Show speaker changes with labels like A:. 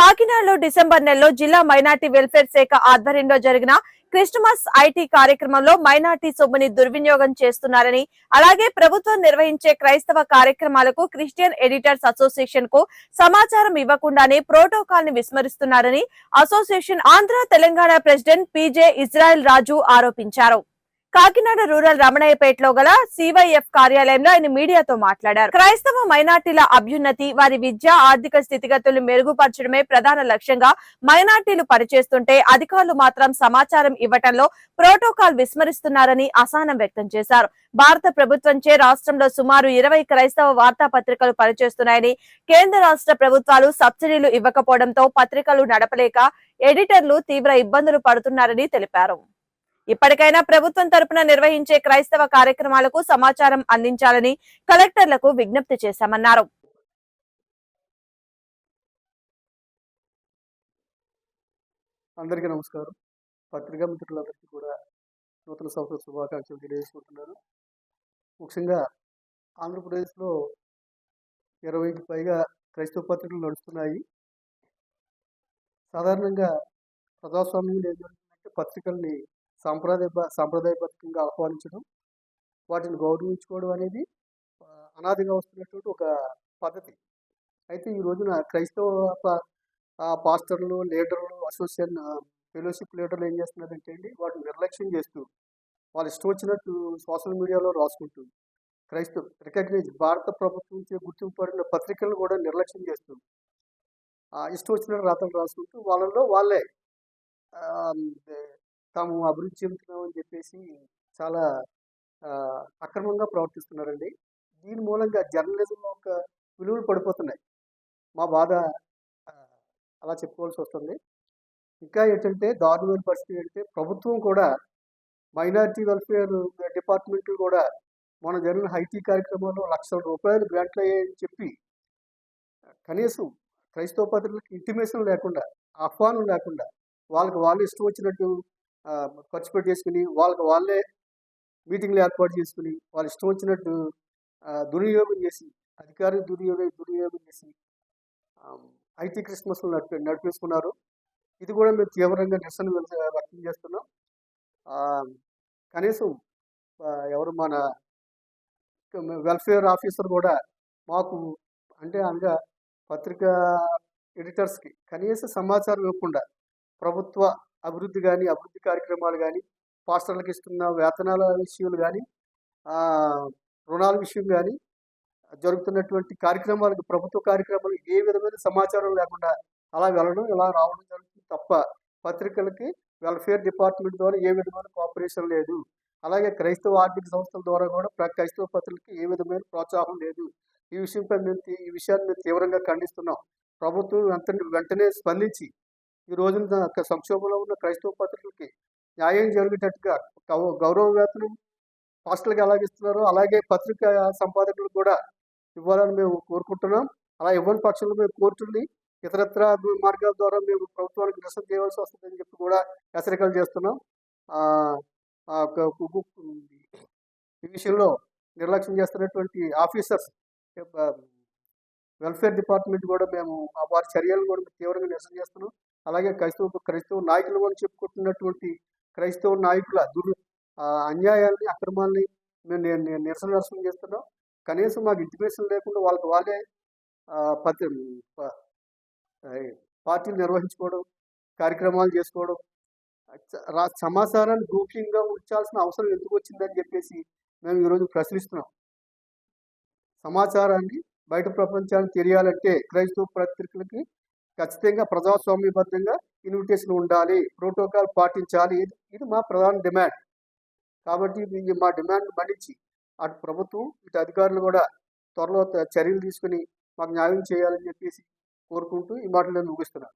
A: కాకినాడలో డిసెంబర్ నెలలో జిల్లా మైనార్టీ వెల్ఫేర్ శాఖ ఆధ్వర్యంలో జరిగిన క్రిస్టమస్ ఐటీ కార్యక్రమంలో మైనార్టీ సొమ్ముని దుర్వినియోగం చేస్తున్నారని అలాగే ప్రభుత్వం నిర్వహించే క్రైస్తవ కార్యక్రమాలకు క్రిస్టియన్ ఎడిటర్స్ అసోసియేషన్కు సమాచారం ఇవ్వకుండానే ప్రోటోకాల్ని విస్మరిస్తున్నారని association Andhra Telangana president PJ Israel Raju ఆరోపించారు. కాకినాడ రూరల్ రమణయ్యపేటలో గల సివైఎఫ్ కార్యాలయంలో ఆయన మీడియాతో మాట్లాడారు. క్రైస్తవ మైనార్టీల అభ్యున్నతి వారి విద్య ఆర్థిక స్థితిగతులు మెరుగుపరచడమే ప్రధాన లక్ష్యంగా మైనార్టీలు పనిచేస్తుంటే అధికారులు మాత్రం సమాచారం ఇవ్వటంలో ప్రోటోకాల్ విస్మరిస్తున్నారని అసహనం వ్యక్తం చేశారు. భారత ప్రభుత్వంచే రాష్ట్రంలో సుమారు ఇరవై క్రైస్తవ వార్తాపత్రికలు పనిచేస్తున్నాయని కేంద్ర రాష్ట్ర ప్రభుత్వాలు సబ్సిడీలు ఇవ్వకపోవడంతో పత్రికలు నడపలేక ఎడిటర్లు తీవ్ర ఇబ్బందులు పడుతున్నారని తెలిపారు. ఇప్పటికైనా ప్రభుత్వం తరపున నిర్వహించే క్రైస్తవ కార్యక్రమాలకు సమాచారం అందించాలని కలెక్టర్లకు విజ్ఞప్తి చేశామన్నారు.
B: అందరికీ నమస్కారం. పత్రికా మిత్రులందరికీ కూడా నూతన సంవత్సర శుభాకాంక్షలు తెలియజేసుకుంటున్నాను. ముఖ్యంగా ఆంధ్రప్రదేశ్లో ఇరవైకి పైగా క్రైస్తవ పత్రికలు నడుస్తున్నాయి. సాధారణంగా ప్రజాస్వామ్యం ఏం జరుగుతుందంటే పత్రికల్ని సాంప్రదాయ సాంప్రదాయబద్ధంగా ఆహ్వానించడం వాటిని గౌరవించుకోవడం అనేది అనాదిగా వస్తున్నటువంటి ఒక పద్ధతి. అయితే ఈ రోజున క్రైస్తవ పాస్టర్లు లీడర్లు అసోసియేషన్ ఫెలోషిప్ లీడర్లు ఏం చేస్తున్నారంటే అండి వాటిని నిర్లక్ష్యం చేస్తూ వాళ్ళు ఇష్టం వచ్చినట్టు సోషల్ మీడియాలో రాసుకుంటూ క్రైస్తవ రికగ్నైజ్ భారత ప్రభుత్వం చే గుర్తింపబడిన పత్రికలను కూడా నిర్లక్ష్యం చేస్తూ ఇష్టం వచ్చినట్టు రాతలు రాసుకుంటూ వాళ్ళలో వాళ్ళే తాము అభివృద్ధి చెందుతున్నామని చెప్పేసి చాలా అక్రమంగా ప్రవర్తిస్తున్నారండి. దీని మూలంగా జర్నలిజం యొక్క విలువలు పడిపోతున్నాయి. మా బాధ అలా చెప్పుకోవాల్సి వస్తుంది. ఇంకా ఏంటంటే దారుణమైన పరిస్థితి ఏంటంటే ప్రభుత్వం కూడా మైనారిటీ వెల్ఫేర్ డిపార్ట్మెంట్ కూడా మన జరిగిన హైటీ కార్యక్రమంలో లక్షల రూపాయలు గ్రాంట్లు అయ్యాయని చెప్పి కనీసం క్రైస్తవ పత్రికలకు ఇంటిమేషన్ లేకుండా ఆహ్వానం లేకుండా వాళ్ళకి వాళ్ళు ఇష్టం వచ్చినట్టు ఖర్చు పెట్టేసుకుని వాళ్ళకి వాళ్ళే మీటింగ్లు ఏర్పాటు చేసుకుని వాళ్ళు ఇష్టం వచ్చినట్టు దుర్వినియోగం చేసి అధికారులు దుర్వినియోగం దుర్వినియోగం చేసి ఐటీ క్రిస్మస్ నడిపి నడిపేసుకున్నారు. ఇది కూడా మేము తీవ్రంగా నిరసన వ్యక్తం చేస్తున్నాం. కనీసం ఎవరు మన వెల్ఫేర్ ఆఫీసర్ కూడా మాకు అంటే అనగా పత్రికా ఎడిటర్స్కి కనీస సమాచారం ఇవ్వకుండా ప్రభుత్వ అభివృద్ధి కానీ అభివృద్ధి కార్యక్రమాలు కానీ పాస్టర్లకు ఇస్తున్న వేతనాల విషయాలు కానీ రుణాల విషయం కానీ జరుగుతున్నటువంటి కార్యక్రమాలకు ప్రభుత్వ కార్యక్రమాలు ఏ విధమైన సమాచారం లేకుండా అలా వెళ్ళడం ఇలా రావడం జరుగుతుంది తప్ప పత్రికలకి వెల్ఫేర్ డిపార్ట్మెంట్ ద్వారా ఏ విధమైన కోఆపరేషన్ లేదు. అలాగే క్రైస్తవ ఆర్థిక సంస్థల ద్వారా కూడా క్రైస్తవ పత్రికలకి ఏ విధమైన ప్రోత్సాహం లేదు. ఈ విషయంపై మేము ఈ విషయాన్ని మేము తీవ్రంగా ఖండిస్తున్నాం. ప్రభుత్వం వెంటనే వెంటనే స్పందించి ఈ రోజున సంక్షోభంలో ఉన్న క్రైస్తవ పత్రికలకి న్యాయం జరిగేటట్టుగా గౌ- గౌరవ వేతనం పాస్టర్లకు ఎలాగ ఇస్తున్నారో అలాగే పత్రిక సంపాదకులు కూడా ఇవ్వాలని మేము కోరుకుంటున్నాం. అలా ఇవ్వని పక్షంలో మేము కోర్టుల్ని ఇతరత్ర మార్గాల ద్వారా మేము ప్రభుత్వానికి నిరసన చేయవలసి వస్తుందని చెప్పి కూడా హెచ్చరికలు చేస్తున్నాం. ఆ, ఈ విషయంలో నిర్లక్ష్యం చేస్తున్నటువంటి ఆఫీసర్స్ వెల్ఫేర్ డిపార్ట్మెంట్ కూడా మేము వారి చర్యలను కూడా మేము తీవ్రంగా నిరసన చేస్తున్నాం. అలాగే క్రైస్తవ క్రైస్తవ నాయకులు కూడా చెప్పుకుంటున్నటువంటి క్రైస్తవ నాయకుల దుర్ అన్యాయాల్ని అక్రమాల్ని మేము నిరసన నిరసన చేస్తున్నాం. కనీసం మాకు ఇంటిమేషన్ లేకుండా వాళ్ళకి వాళ్ళే పత్రి ప- పార్టీలు నిర్వహించుకోవడం కార్యక్రమాలు చేసుకోవడం రా- సమాచారాన్ని గోప్యంగా ఉంచాల్సిన అవసరం ఎందుకు వచ్చిందని చెప్పేసి మేము ఈరోజు ప్రశ్నిస్తున్నాం. సమాచారాన్ని బయట ప్రపంచానికి తెలియాలంటే క్రైస్తవ పత్రికలకి ఖచ్చితంగా ప్రజాస్వామ్యబద్ధంగా ఇన్విటేషన్ ఉండాలి ప్రోటోకాల్ పాటించాలి. ఇది ఇది మా ప్రధాన డిమాండ్. కాబట్టి ఇది మా డిమాండ్ మన్నించి అటు ప్రభుత్వం ఇటు అధికారులు కూడా త్వరలో చర్యలు తీసుకుని మాకు న్యాయం చేయాలని చెప్పేసి కోరుకుంటూ ఈ మాటలు నేను ముగిస్తున్నాను.